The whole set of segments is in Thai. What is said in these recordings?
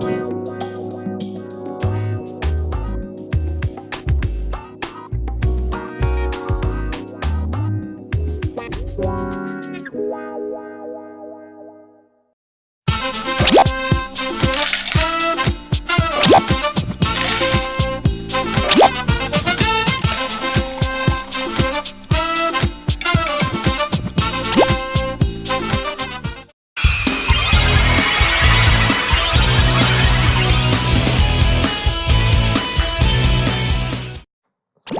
สวั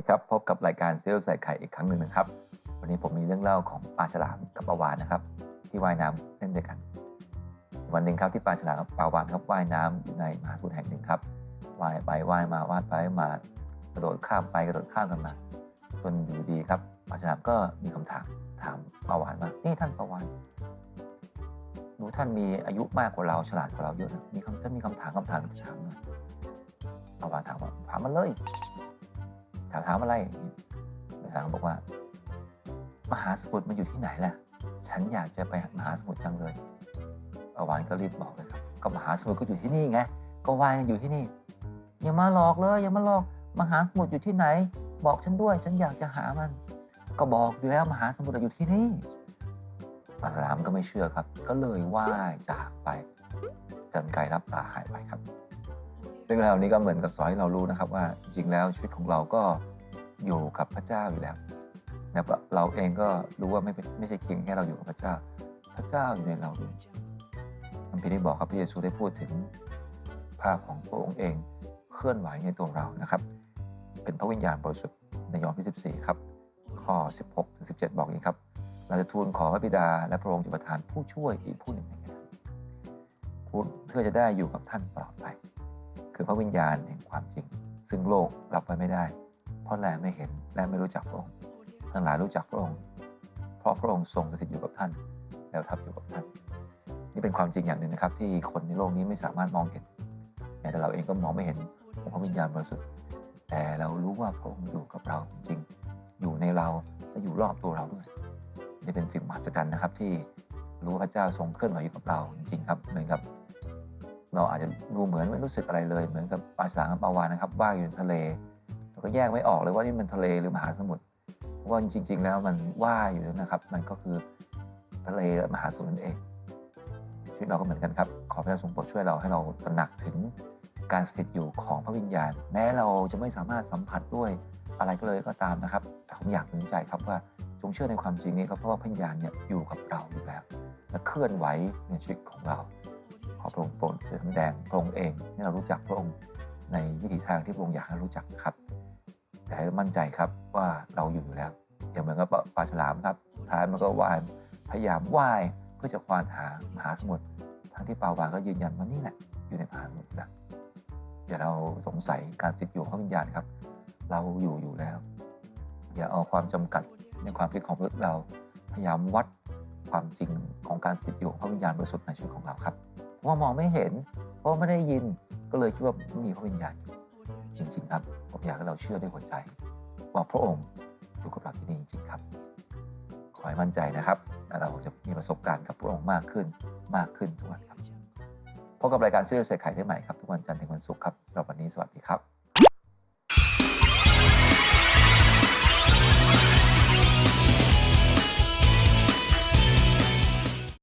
ดีครับ พบกับรายการเซลล์ใส่ไข่อีกครั้งหนึ่งนะครับ วันนี้ผมมีเรื่องเล่าของปลาฉลามกับปลาวาฬนะครับ ที่ว่ายน้ำเล่นด้วยกัน วันหนึ่งครับที่ปลาฉลามกับปลาวาฬครับว่ายน้ำอยู่ในมหาสมุทรแห่งหนึ่งครับว่ายไปว่ายมาว่ายไปมากระโดดข้ามไปกระโดดข้ามกันมาจนอยู่ดีครับปลาฉลามก็มีคำถามถามปลาวาฬว่านี่ท่านปลาวาฬหนูท่านมีอายุมากกว่าเราฉลาดกว่าเราเยอะนะมีคำท่านมีคำถามคำถามถามหน่อยปลาวาฬถามว่าถามมาเลย ถามถามอะไรนายทาบอกว่า มหาสมุทรมันอยู่ที่ไหนล่ะ ฉันอยากจะไปมหาสมุทรจังเลยปาวานก็รีบบอกเลยครับก็มหาสมุทรก็อยู่ที่นี่ไง ก็ว่ายันอยู่ที่นี่ อย่ามาหลอกเลยอย่ามาหลอก มหาสมุทรอยู่ที่ไหน บอกฉันด้วย ฉันอยากจะหามัน ก็บอกอยู่แล้วมหาสมุทรอยู่ที่นี่ปลาฉลามก็ไม่เชื่อครับ ก็เลยว่ายจากไปจนไกลรับตาหายไปครับ เรื่องราวนี้ก็เหมือนกับสอนให้เรารู้นะครับว่าจริงแล้วชีวิตของเราก็อยู่กับพระเจ้าอยู่แล้วนะครับเราเองก็รู้ว่าไม่เป็นไม่ใช่เพียงแค่เราอยู่กับพระเจ้า พระเจ้าอยู่ในเราด้วยคัมภีร์ได้บอกครับพระเยซูได้พูดถึงภาพของพระองค์เองเคลื่อนไหวในตัวเรานะครับ เป็นพระวิญญาณบริสุทธิ์ในยอห์นที่14ครับข้อ 16ถึง17 บอกอย่างนี้ครับ เราจะทูลขอพระบิดาและพระองค์จะประทานผู้ช่วยอีกผู้หนึ่งให้แก่ท่านเพื่อจะได้อยู่กับท่านตลอด คือพระวิญญาณแห่งความจริง ซึ่งโลกรับไว้ไม่ได้ เพราะแลไม่เห็นและไม่รู้จักพระองค์ทั้งหลายรู้จักพระองค์ เพราะพระองค์ทรงสถิตอยู่กับท่าน แล้วทับอยู่กับท่าน นี่เป็นความจริงอย่างหนึ่งนะครับ ที่คนในโลกนี้ไม่สามารถมองเห็นแม้แต่เราเองก็มองไม่เห็นพระวิญญาณบริสุทธิ์แต่เรารู้ว่าพระองค์อยู่กับเราจริง อยู่ในเราและอยู่รอบตัวเราด้วยนี่เป็นสิ่งมหัศจรรย์นะครับที่รู้พระเจ้าทรงเคลื่อนไหวอยู่กับเราจริงครับเหมือนกับ เราอาจจะดูเหมือนไม่รู้สึกอะไรเลย เหมือนกับปลาฉลามกับปลาวาฬนะครับว่ายอยู่ในทะเลเราก็แยกไม่ออกเลยว่านี่มันทะเลหรือมหาสมุทรเพราะว่าจริง ๆ แล้วมันว่ายอยู่นะครับ มันก็คือทะเลและมหาสมุทรนั่นเองชีวิตเราก็เหมือนกันครับ ขอพระเจ้าทรงโปรดช่วยเราให้เราตระหนักถึงการสถิตอยู่ของพระวิญญาณ แม้เราจะไม่สามารถสัมผัสด้วยอะไรก็เลยก็ตามนะครับแต่ผมอยากหนุนใจครับว่าจงเชื่อในความจริงนี้ครับเพราะว่าพระวิญญาณเนี่ยอยู่กับเราอยู่แล้วและเคลื่อนไหวในชีวิตของเรา ขอพระองค์โปรดแสดงพระองค์เองให้เรารู้จักพระองค์ในวิถีทางที่พระองค์อยากให้รู้จักนะครับ แต่ให้มั่นใจครับว่าเราอยู่อยู่แล้ว อย่างเหมือนกับปลาฉลามครับสุดท้ายมันก็ว่ายพยายามว่ายเพื่อจะควานหามหาสมุทรทั้งที่ปลาวานก็ยืนยันว่านี่แหละอยู่ในมหาสมุทรนะอย่าเราสงสัยการติดอยู่ของวิญญาณครับ เราอยู่อยู่แล้ว อย่าเอาความจำกัดในความคิดของมนุษย์เราพยายามวัดความจริงของการติดอยู่ของวิญญาณบริสุทธิ์ในชีวิตของเราครับ ว่ามองไม่เห็น เพราะว่าไม่ได้ยินก็เลยคิดว่ามีพระวิญญาณอยู่จริง ๆ ครับผมอยากให้เราเชื่อด้วยหัวใจ ว่าพระองค์อยู่กับเราที่นี่จริง ๆ ครับ ขอให้มั่นใจนะครับและเราจะมีประสบการณ์กับพระองค์มากขึ้นมากขึ้นทุกวันครับพบกับรายการซีรีส์ใส่ไข่ได้ใหม่ครับทุกวันจันทร์ถึงวันศุกร์ครับสำหรับวันนี้สวัสดีครับ